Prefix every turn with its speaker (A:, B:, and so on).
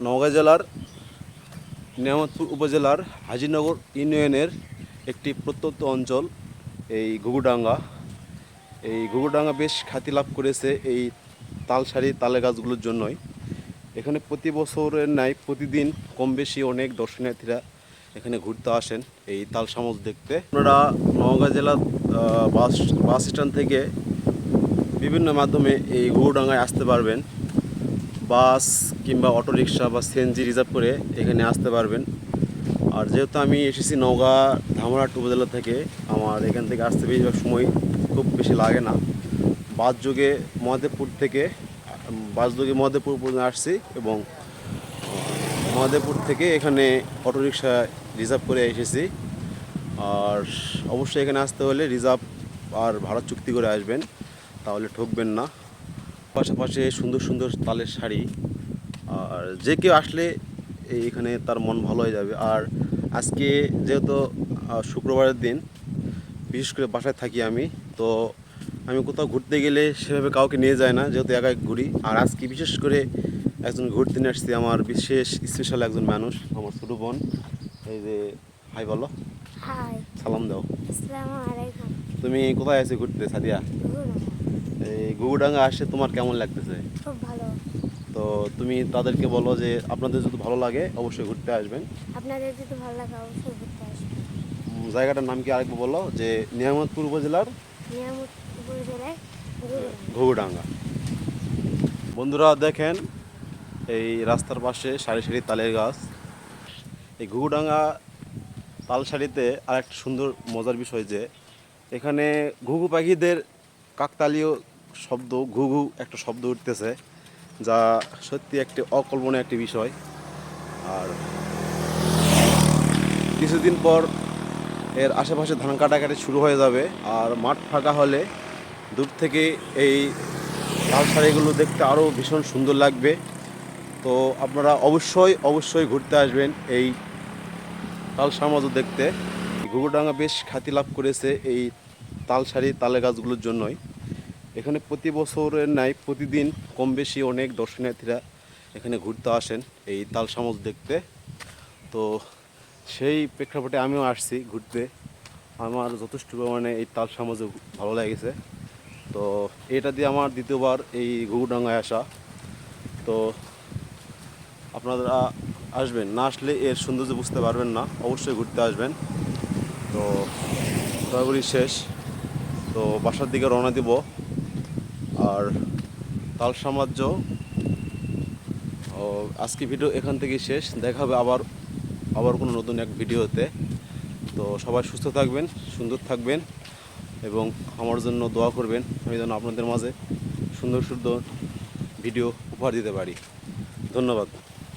A: নওগাঁ জেলার নিয়ামতপুর উপজেলার হাজিনগর ইউনিয়নের একটি প্রত্যন্ত অঞ্চল, এই ঘুঘুডাঙ্গা। এই ঘুঘুডাঙ্গা বেশ খ্যাতি লাভ করেছে এই তালসারি তালে গাছগুলোর জন্যই। এখানে প্রতি বছরের ন্যায় প্রতিদিন কম বেশি অনেক দর্শনার্থীরা এখানে ঘুরতে আসেন এই তাল সামজ দেখতে। আপনারা নওগাঁ জেলার বাস বাস স্ট্যান্ড থেকে বিভিন্ন মাধ্যমে এই ঘুঘুডাঙ্গায় আসতে পারবেন। বাস কিংবা অটোরিকশা বা সিএনজি রিজার্ভ করে এখানে আসতে পারবেন। আর যেহেতু আমি এসেছি নওগাঁ ধামরাট উপজেলা থেকে, আমার এখান থেকে আসতে বেশিরভাগ সময় খুব বেশি লাগে না। বাস যোগে মহাদেবপুর থেকে, বাস যোগে মহাদেবপুর পর্যন্ত আসছি এবং মহাদেবপুর থেকে এখানে অটোরিকশা রিজার্ভ করে এসেছি। আর অবশ্যই এখানে আসতে হলে রিজার্ভ আর ভাড়া চুক্তি করে আসবেন, তাহলে ঠকবেন না। পাশাপাশি সুন্দর সুন্দর তালের শাড়ি। আর যে কেউ আসলে এই এখানে তার মন ভালো হয়ে যাবে। আর আজকে যেহেতু শুক্রবারের দিন বিশেষ করে বাসায় থাকি আমি তো আমি কোথাও ঘুরতে গেলে সেভাবে কাউকে নিয়ে যায় না যেহেতু একাই ঘুরি। আর আজকে বিশেষ করে একজন ঘুরতে নিয়ে আসছি আমার বিশেষ স্পেশাল একজন মানুষ আমার ছোটো বোন। এই যে হাই বলো। সালাম দাও। তুমি কোথায় আছো ঘুরতে সাদিয়া। এই গুগুডাঙ্গা আসে তোমার কেমন লাগতেছে?
B: খুব ভালো।
A: তো তুমি তাদেরকে বলো যে আপনাদের যদি ভালো লাগে অবশ্যই ঘুরতে আসবেন।
B: আপনাদের যদি ভালো লাগে অবশ্যই ঘুরতে আসবেন।
A: জায়গাটার নাম কি আরেকবার বলো? যে নিয়ামতপুর উপজেলার?
B: নিয়ামত উপজেলায় ঘুরুন।
A: ঘুঘুডাঙ্গা। বন্ধুরা দেখেন এই রাস্তার পাশে সারি সারি তালের গাছ। এই ঘুঘুডাঙ্গা তালসারিতে আর একটা সুন্দর মজার বিষয় যে এখানে ঘুঘু পাখিদের কাকতালীয় শব্দ ঘুঘু একটা শব্দ উঠতেছে, যা সত্যি একটি অকল্পনীয় একটি বিষয়। আর কিছুদিন পর এর আশেপাশে ধান কাটাকাটি শুরু হয়ে যাবে, আর মাঠ ফাঁকা হলে দূর থেকে এই লাল শাড়িগুলো দেখতে আরও ভীষণ সুন্দর লাগবে। তো আপনারা অবশ্যই অবশ্যই ঘুরতে আসবেন এই তাল সমাজ দেখতে। ঘুঘুডাঙ্গা বেশ খ্যাতি লাভ করেছে এই তাল শাড়ি তালে গাছগুলোর জন্যই। এখানে প্রতি বছরের ন্যায় প্রতিদিন কম বেশি অনেক দর্শনার্থীরা এখানে ঘুরতে আসেন এই তাল সমাজ দেখতে। তো সেই প্রেক্ষাপটে আমিও আসছি ঘুরতে। আমার যথেষ্ট পরিমাণে এই তাল সমাজে ভালো লেগেছে। তো এটা দিয়ে আমার দ্বিতীয়বার এই ঘুঘুডাঙ্গায় আসা। তো আপনারা আসবেন, না আসলে এর সৌন্দর্য বুঝতে পারবেন না, অবশ্যই ঘুরতে আসবেন। তো ঘোরাঘুরি শেষ। তো বাসার দিকে রওনা দিব। আর তাল সাম্রাজ্য। আজকে ভিডিও এখান থেকে শেষ। দেখা হবে আবার আবার কোনো নতুন এক ভিডিওতে। তো সবাই সুস্থ থাকবেন, সুন্দর থাকবেন এবং আমার জন্য দোয়া করবেন। আমি যেন আপনাদের মাঝে সুন্দর সুন্দর ভিডিও উপহার দিতে পারি। ধন্যবাদ।